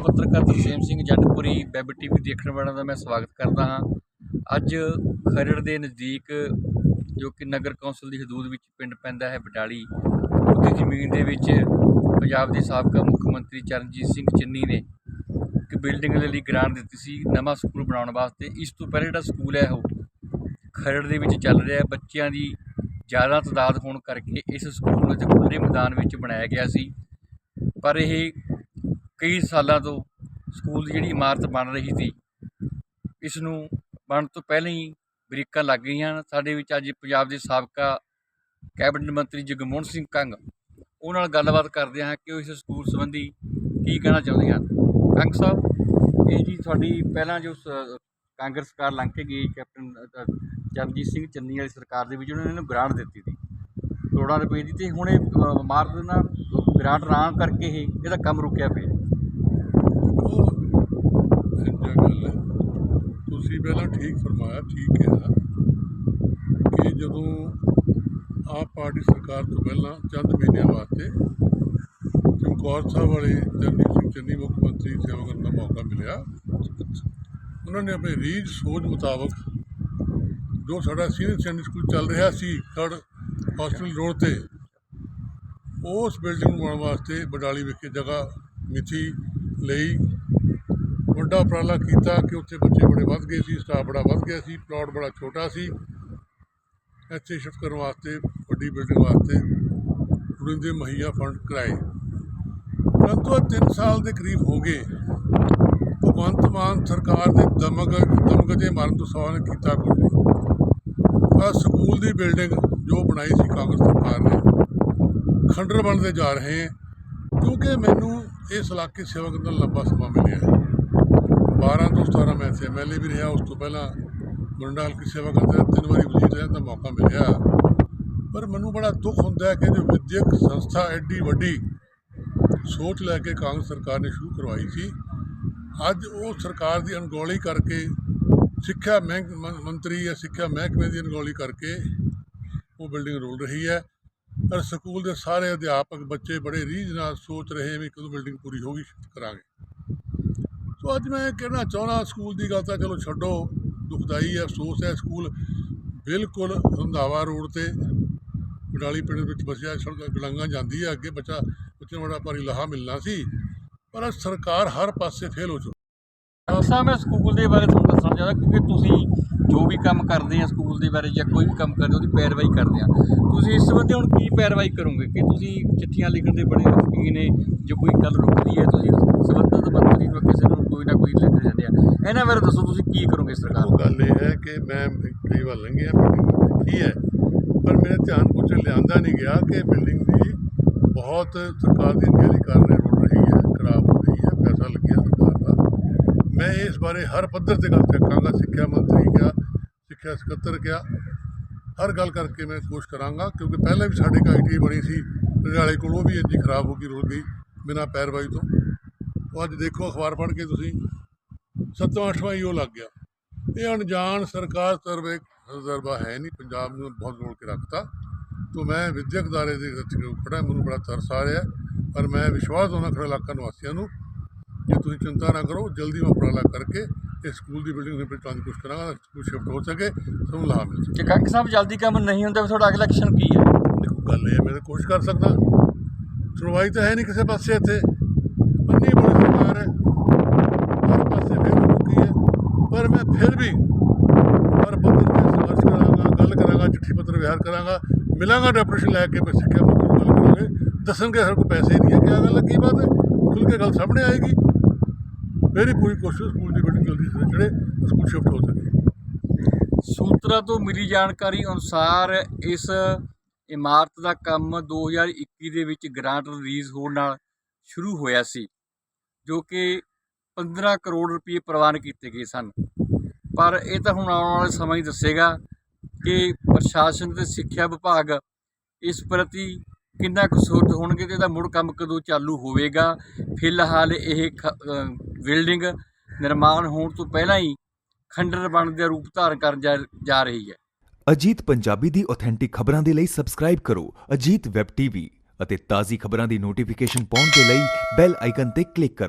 ਪੱਤਰਕਾਰ Tarsem Singh Jattpuri web TV ਦੇਖਣ ਵਾਲਿਆਂ ਦਾ ਮੈਂ ਸਵਾਗਤ ਕਰਦਾ ਹਾਂ। ਅੱਜ ਖਰੜ ਦੇ ਨਜ਼ਦੀਕ ਜੋ ਕਿ ਨਗਰ ਕੌਂਸਲ ਦੀ ਹਦੂਦ ਵਿੱਚ ਪਿੰਡ ਪੈਂਦਾ ਹੈ ਬਟਾਲੀ ਉਹਦੀ ਜ਼ਮੀਨ ਦੇ ਵਿੱਚ ਪੰਜਾਬ ਦੇ ਸਾਬਕਾ ਮੁੱਖ ਮੰਤਰੀ ਚਰਨਜੀਤ ਸਿੰਘ ਚੰਨੀ ਨੇ ਇੱਕ ਬਿਲਡਿੰਗ ਦੇ ਲਈ ਗ੍ਰਾਂਟ ਦਿੱਤੀ ਸੀ ਨਵਾਂ ਸਕੂਲ ਬਣਾਉਣ ਵਾਸਤੇ। ਇਸ ਤੋਂ ਪਹਿਲਾਂ ਜਿਹੜਾ ਸਕੂਲ ਹੈ ਉਹ ਖਰੜ ਦੇ ਵਿੱਚ ਚੱਲ ਰਿਹਾ ਬੱਚਿਆਂ ਦੀ ਜ਼ਿਆਦਾ ਤਾਦਾਦ ਹੋਣ ਕਰਕੇ ਇਸ ਸਕੂਲ ਨੂੰ ਇੱਥੇ ਖੁੱਲ੍ਹੇ ਮੈਦਾਨ ਵਿੱਚ ਬਣਾਇਆ ਗਿਆ ਸੀ। ਪਰ ਇਹ ਕਈ ਸਾਲਾਂ ਤੋਂ ਸਕੂਲ ਦੀ ਜਿਹੜੀ ਇਮਾਰਤ ਬਣ ਰਹੀ ਸੀ ਇਸ ਨੂੰ ਬਣਨ ਤੋਂ ਪਹਿਲਾਂ ਹੀ ਬਰੀਕਾਂ ਲੱਗ ਗਈਆਂ ਹਨ। ਸਾਡੇ ਵਿੱਚ ਅੱਜ ਪੰਜਾਬ ਦੇ ਸਾਬਕਾ ਕੈਬਨਿਟ ਮੰਤਰੀ ਜਗਮੋਹਨ ਸਿੰਘ ਕੰਗ ਉਹਨਾਂ ਨਾਲ ਗੱਲਬਾਤ ਕਰਦੇ ਹਾਂ ਕਿ ਉਹ ਇਸ ਸਕੂਲ ਸੰਬੰਧੀ ਕੀ ਕਹਿਣਾ ਚਾਹੁੰਦੇ ਹਨ। ਕੰਗ ਸਾਹਿਬ, ਇਹ ਜੀ ਤੁਹਾਡੀ ਪਹਿਲਾਂ ਜੋ ਸ- ਕਾਂਗਰਸ ਸਰਕਾਰ ਲੰਘ ਕੇ ਗਈ, ਕੈਪਟਨ ਚਰਨਜੀਤ ਸਿੰਘ ਚੰਨੀ ਵਾਲੀ ਸਰਕਾਰ ਦੇ ਵਿੱਚ ਉਹਨਾਂ ਨੇ ਇਹਨੂੰ ਗ੍ਰਾਂਟ ਦਿੱਤੀ ਸੀ। ਕਰੋੜਾਂ ਰੁਪਏ ਦੀ ਤੇ ਹੁਣ ਇਹ ਇਮਾਰਤ ਨਾ ਗ੍ਰਾਂਟ ਨਾ ਕਰਕੇ ਇਹ ਇਹਦਾ ਕੰਮ ਰੁਕਿਆ ਪਿਆ। ਉਹ ਗੱਲ ਹੈ। ਤੁਸੀਂ ਪਹਿਲਾਂ ਠੀਕ ਫਰਮਾਇਆ, ਠੀਕ ਕਿਹਾ ਕਿ ਜਦੋਂ ਆਪ ਪਾਰਟੀ ਸਰਕਾਰ ਤੋਂ ਪਹਿਲਾਂ ਚੰਦ ਮਹੀਨਿਆਂ ਵਾਸਤੇ ਚਮਕੌਰ ਸਾਹਿਬ ਵਾਲੇ ਚਰਨਜੀਤ ਸਿੰਘ, ਚੰਨੀ ਮੁੱਖ ਮੰਤਰੀ ਸੇਵਾ ਕਰਨ ਦਾ ਮੌਕਾ ਮਿਲਿਆ, ਉਹਨਾਂ ਨੇ ਆਪਣੀ ਰੀਝ, ਸੋਚ ਮੁਤਾਬਕ ਜੋ ਸਾਡਾ ਸੀਨੀਅਰ ਸੈਕੰਡਰੀ ਸਕੂਲ ਚੱਲ ਰਿਹਾ ਸੀ, ਖੜ ਹਸਪੀਟਲ ਰੋਡ ਤੇ ਉਸ ਬਿਲਡਿੰਗ ਨੂੰ ਬਣਾਉਣ ਵਾਸਤੇ ਬਡਾਲੀ ਵਿਖੇ ਜਗ੍ਹਾ ਮਿੱਥੀ ਲਈ ਵੱਡਾ ਉਪਰਾਲਾ ਕੀਤਾ ਕਿ ਉੱਥੇ ਬੱਚੇ ਬੜੇ ਵੱਧ ਗਏ ਸੀ ਸਟਾਫ ਬੜਾ ਵੱਧ ਗਿਆ ਸੀ ਪਲਾਟ ਬੜਾ ਛੋਟਾ ਸੀ। ਇੱਥੇ ਸ਼ਿਫਟ ਕਰਨ ਵਾਸਤੇ, ਵੱਡੀ ਬਿਲਡਿੰਗ ਵਾਸਤੇ ਲੋੜੀਂਦੇ ਮੁਹੱਈਆ ਫੰਡ ਕਰਾਏ। ਪਰੰਤੂ ਇਹ ਤਿੰਨ ਸਾਲ ਦੇ ਕਰੀਬ ਹੋ ਗਏ। ਭਗਵੰਤ ਮਾਨ ਸਰਕਾਰ ਦੇ ਦਮਕ ਦਮਗਜੇ ਮਾਰਨ ਤੋਂ ਸਵਾਲ ਨੇ ਕੀਤਾ ਕੁਝ। ਨਹੀਂ ਸਕੂਲ ਦੀ ਬਿਲਡਿੰਗ ਜੋ ਬਣਾਈ ਸੀ ਕਾਂਗਰਸ ਸਰਕਾਰ ਨੇ ਖੰਡਰ ਬਣਦੇ ਜਾ ਰਹੇ ਹੈ। ਕਿਉਂਕਿ ਮੈਨੂੰ ਇਸ ਇਲਾਕੇ ਸੇਵਾ ਕਰਨ ਦਾ ਲੰਬਾ ਸਮਾਂ ਮਿਲਿਆ ਹੈ। 12 ਤੋਂ 17 ਮੈਂ ਇੱਥੇ ਐਮਐਲਏ ਵੀ ਰਿਹਾ। ਉਸ ਤੋਂ ਪਹਿਲਾਂ ਮੁੰਡਾ ਹਲਕੀ ਸੇਵਾ ਕਰਦਾ ਤਿੰਨ ਵਾਰੀ ਵਜ਼ੀਰ ਰਹਿਣ ਦਾ ਮੌਕਾ ਮਿਲਿਆ। ਪਰ ਮੈਨੂੰ ਬੜਾ ਦੁੱਖ ਹੁੰਦਾ ਹੈ ਕਿ ਜੋ ਵਿਦਿਅਕ ਸੰਸਥਾ ਐਡੀ ਵੱਡੀ ਸੋਚ ਲੈ ਕੇ ਕਾਂਗਰਸ ਸਰਕਾਰ ਨੇ ਸ਼ੁਰੂ ਕਰਵਾਈ ਸੀ। ਅੱਜ ਉਹ ਸਰਕਾਰ ਦੀ ਅਣਗੌਲੀ ਕਰਕੇ ਸਿੱਖਿਆ ਮਹਿਕ ਮੰਤਰੀ ਜਾਂ ਸਿੱਖਿਆ ਮਹਿਕਮੇ ਦੀ ਅਣਗੌਲੀ ਕਰਕੇ ਉਹ ਬਿਲਡਿੰਗ ਰੋਲ ਰਹੀ ਹੈ। ਪਰ ਸਕੂਲ ਦੇ ਸਾਰੇ ਅਧਿਆਪਕ ਬੱਚੇ ਬੜੇ ਰੀਝ ਨਾਲ ਸੋਚ ਰਹੇ ਵੀ ਕਦੋਂ ਬਿਲਡਿੰਗ ਪੂਰੀ ਹੋਗੀ ਕਰਾਂਗੇ। ਸੋ ਅੱਜ ਮੈਂ ਕਹਿਣਾ ਚਾਹੁੰਦਾ, ਸਕੂਲ ਦੀ ਗੱਲ ਤਾਂ ਚਲੋ ਛੱਡੋ, ਦੁਖਦਾਈ ਹੈ, ਅਫਸੋਸ ਹੈ, ਸਕੂਲ ਬਿਲਕੁਲ ਰੰਧਾਵਾ ਰੋਡ ਤੇ ਬਡਾਲੀ ਪਿੰਡ ਵਿੱਚ ਵਸਿਆ, ਸੜਕ ਗਲੰਗਾ ਜਾਂਦੀ ਹੈ, ਅੱਗੇ ਬੱਚਾ ਬੱਚੇ ਨੂੰ ਬੜਾ ਭਾਰੀ ਲਾਹਾ ਮਿਲਣਾ ਸੀ, ਪਰ ਸਰਕਾਰ ਹਰ ਪਾਸੇ ਫੇਲ ਹੋ ਚੁੱਕੀ ਅਸਾਂ ਮੈਂ ਸਕੂਲ ਦੇ ਬਾਰੇ ਤੁਹਾਨੂੰ ਦੱਸਣਾ ਚਾਹੁੰਦਾ ਕਿਉਂਕਿ ਤੁਸੀਂ ਜੋ ਵੀ ਕੰਮ ਕਰਦੇ ਆ ਸਕੂਲ ਦੇ ਬਾਰੇ ਜਾਂ ਕੋਈ ਵੀ ਕੰਮ ਕਰਦੇ ਉਹਦੀ ਪੈਰਵਾਈ ਕਰਦੇ ਆ। ਤੁਸੀਂ ਇਸ ਸੰਬੰਧੀ ਹੁਣ ਕੀ ਪੈਰਵਾਈ ਕਰੋਗੇ? ਕਿ ਤੁਸੀਂ ਚਿੱਠੀਆਂ ਲਿਖਣ ਦੇ ਬੜੇ ਸ਼ੌਕੀਨ ਨੇ ਜੋ ਕੋਈ ਗੱਲ ਰੁਕਦੀ ਹੈ ਤੁਸੀਂ ਸੰਬੰਧਿਤ ਮੰਤਰੀ ਨੂੰ ਕਿਸੇ ਨੂੰ ਕੋਈ ਨਾ ਕੋਈ ਲਿਖ ਜਾਂਦੇ ਆ। ਇਹਨਾਂ ਬਾਰੇ ਦੱਸੋ ਤੁਸੀਂ ਕੀ ਕਰੋਗੇ ਸਰਕਾਰ ਉਹ ਗੱਲ ਇਹ ਹੈ ਕਿ ਮੈਂ ਕਈ ਵਾਰ ਲੰਘਿਆ ਦੇਖੀ ਹੈ ਪਰ ਮੇਰੇ ਧਿਆਨ ਕੁਝ ਲਿਆਂਦਾ ਨਹੀਂ ਗਿਆ ਕਿ ਬਿਲਡਿੰਗ ਦੀ ਬਹੁਤ ਸਰਕਾਰ ਦੀ ਅਣਗਹਿਲੀ ਰੁੜ ਰਹੀ ਹੈ ਖਰਾਬ ਹੋ ਰਹੀ ਹੈ ਪੈਸਾ ਲੱਗਿਆ ਸਰਕਾਰ ਦਾ ਮੈਂ ਇਸ ਬਾਰੇ ਹਰ ਪੱਧਰ ਤੇ ਗੱਲ ਚੱਕਾਂਗਾ, ਸਿੱਖਿਆ ਮੰਤਰੀ ਕਿਹਾ ਸਿੱਖਿਆ ਸਕੱਤਰ ਕਿਹਾ ਹਰ ਗੱਲ ਕਰਕੇ ਮੈਂ ਕੋਸ਼ਿਸ਼ ਕਰਾਂਗਾ, ਕਿਉਂਕਿ ਪਹਿਲਾਂ ਵੀ ਸਾਡੇ ਆਈਟੀ ਬਣੀ ਸੀ ਰਜਾਲੇ ਕੋਲ ਉਹ ਵੀ ਇੰਨੀ ਖਰਾਬ ਹੋ ਗਈ ਰੁੜ ਗਈ ਬਿਨਾਂ ਪੈਰਵਾਈ ਤੋਂ। ਉਹ ਅੱਜ ਦੇਖੋ, ਅਖਬਾਰ ਪੜ੍ਹ ਕੇ ਤੁਸੀਂ, ਸੱਤਵਾਂ, ਅੱਠਵਾਂ ਹੀ ਉਹ ਲੱਗ ਗਿਆ। ਇਹ ਅਣਜਾਣ ਸਰਕਾਰ ਸਰਵੇ ਤਜਰਬਾ ਹੈ ਨਹੀਂ, ਪੰਜਾਬ ਨੂੰ ਬਹੁਤ ਜੋੜ ਕੇ ਰੱਖਤਾ। ਤੋਂ ਮੈਂ ਵਿਦਿਅਕ ਦਾਰੇ ਦੇ ਵਿੱਚ ਖੜਾ ਮੈਨੂੰ ਬੜਾ ਤਰਸ ਆ ਰਿਹਾ, ਪਰ ਮੈਂ ਵਿਸ਼ਵਾਸ ਉਹਨਾਂ ਖੜਾ ਇਲਾਕਾ ਨਿਵਾਸੀਆਂ ਨੂੰ ਕਿ ਤੁਸੀਂ ਚਿੰਤਾ ਨਾ ਕਰੋ ਜਲਦੀ ਮੈਂ ਉਪਰਾਲਾ ਕਰਕੇ ਇਸ ਸਕੂਲ ਦੀ ਬਿਲਡਿੰਗ ਦੇ ਵਿੱਚ ਦੀ ਕੋਸ਼ਿਸ਼ ਕਰਾਂਗਾ ਸਕੂਲ ਸ਼ਿਫਟ ਹੋ ਸਕੇ ਤੁਹਾਨੂੰ ਲਾਭ ਮਿਲ ਸਕੇ ਜੇ ਕੰਗ ਸਾਹਿਬ ਜਲਦੀ ਕੰਮ ਨਹੀਂ ਹੁੰਦਾ ਫਿਰ ਤੁਹਾਡਾ ਅਗਲਾ ਐਕਸ਼ਨ ਕੀ ਹੈ ਦੇਖੋ ਗੱਲ ਇਹ ਹੈ ਮੈਂ ਤਾਂ ਕੋਸ਼ਿਸ਼ ਕਰ ਸਕਦਾ ਸੁਣਵਾਈ ਤਾਂ ਹੈ ਨਹੀਂ ਕਿਸੇ ਪਾਸੇ ਇੱਥੇ ਅੰਨੀ ਬੜੀ ਸਰਕਾਰ ਹੈ ਹਰ ਪਾਸੇ ਫੇਰ ਹੋ ਚੁੱਕੀ ਹੈ ਪਰ ਮੈਂ ਫਿਰ ਵੀ ਹਰ ਪੱਧਰ ਤੇ ਸੰਘਰਸ਼ ਕਰਾਂਗਾ ਗੱਲ ਕਰਾਂਗਾ ਚਿੱਠੀ ਪੱਤਰ ਵਿਹਾਰ ਕਰਾਂਗਾ ਮਿਲਾਂਗਾ ਡੈਪੂਟੇਸ਼ਨ ਲੈ ਕੇ ਮੈਂ ਸਿੱਖਿਆ ਮੰਤਰੀ ਨੂੰ ਗੱਲ ਕਰਾਂਗੇ ਦੱਸਣਗੇ ਸਾਡੇ ਕੋਲ ਪੈਸੇ ਨਹੀਂ ਹੈ ਕਿਆ ਗੱਲ ਹੈ ਕੀ ਬਾਤ ਹੈ ਖੁੱਲ ਕੇ ਗੱਲ ਸਾਹਮਣੇ ਆਏਗੀ ਮੇਰੀ ਪੂਰੀ ਕੋਸ਼ਿਸ਼ ਸਕੂਲ ਦੀ ਬਿਲਡਿੰਗ ਜਲਦੀ ਸਿਰੇ ਚੜੇ ਸਕੂਲ ਸ਼ਿਫਟ ਹੋ ਸਕੇ ਸੂਤਰਾਂ ਤੋਂ ਮਿਲੀ ਜਾਣਕਾਰੀ ਅਨੁਸਾਰ ਇਸ ਇਮਾਰਤ ਦਾ ਕੰਮ 2021 ਦੇ ਵਿੱਚ ਗ੍ਰਾਂਟ ਰਿਲੀਜ਼ ਹੋਣ ਨਾਲ ਸ਼ੁਰੂ ਹੋਇਆ ਸੀ, ਜੋ ਕਿ 15 ਕਰੋੜ ਰੁਪਏ ਪ੍ਰਵਾਨ ਕੀਤੇ ਗਏ ਸਨ। ਪਰ ਇਹ ਤਾਂ ਹੁਣ ਆਉਣ ਵਾਲੇ ਸਮਾਂ ਹੀ ਦੱਸੇਗਾ ਕਿ ਪ੍ਰਸ਼ਾਸਨ ਤੇ ਸਿੱਖਿਆ ਵਿਭਾਗ ਇਸ ਪ੍ਰਤੀ ਕਿੰਨਾ ਕੁ ਸੋਚ ਹੋਣਗੇ ਤੇ ਇਹਦਾ ਮੁੜ ਕੰਮ ਕਦੋਂ ਚਾਲੂ ਹੋਵੇਗਾ। ਫਿਲਹਾਲ ਇਹ ਖ- ਬਿਲਡਿੰਗ ਨਿਰਮਾਣ ਹੋਣ ਤੋਂ ਪਹਿਲਾਂ ਹੀ ਖੰਡਰ ਬਣ ਦੇ ਰੂਪ ਧਾਰਨ ਕਰਨ ਜਾ ਰਹੀ ਹੈ। ਅਜੀਤ ਪੰਜਾਬੀ ਦੀ ਆਥੈਂਟਿਕ ਖਬਰਾਂ ਦੇ ਲਈ ਸਬਸਕ੍ਰਾਈਬ ਕਰੋ ਅਜੀਤ ਵੈਬ ਟੀਵੀ ਅਤੇ ਤਾਜ਼ੀ ਖਬਰਾਂ ਦੀ ਨੋਟੀਫਿਕੇਸ਼ਨ ਪਾਉਣ ਦੇ ਲਈ ਬੈਲ ਆਈਕਨ ਤੇ ਕਲਿੱਕ ਕਰੋ।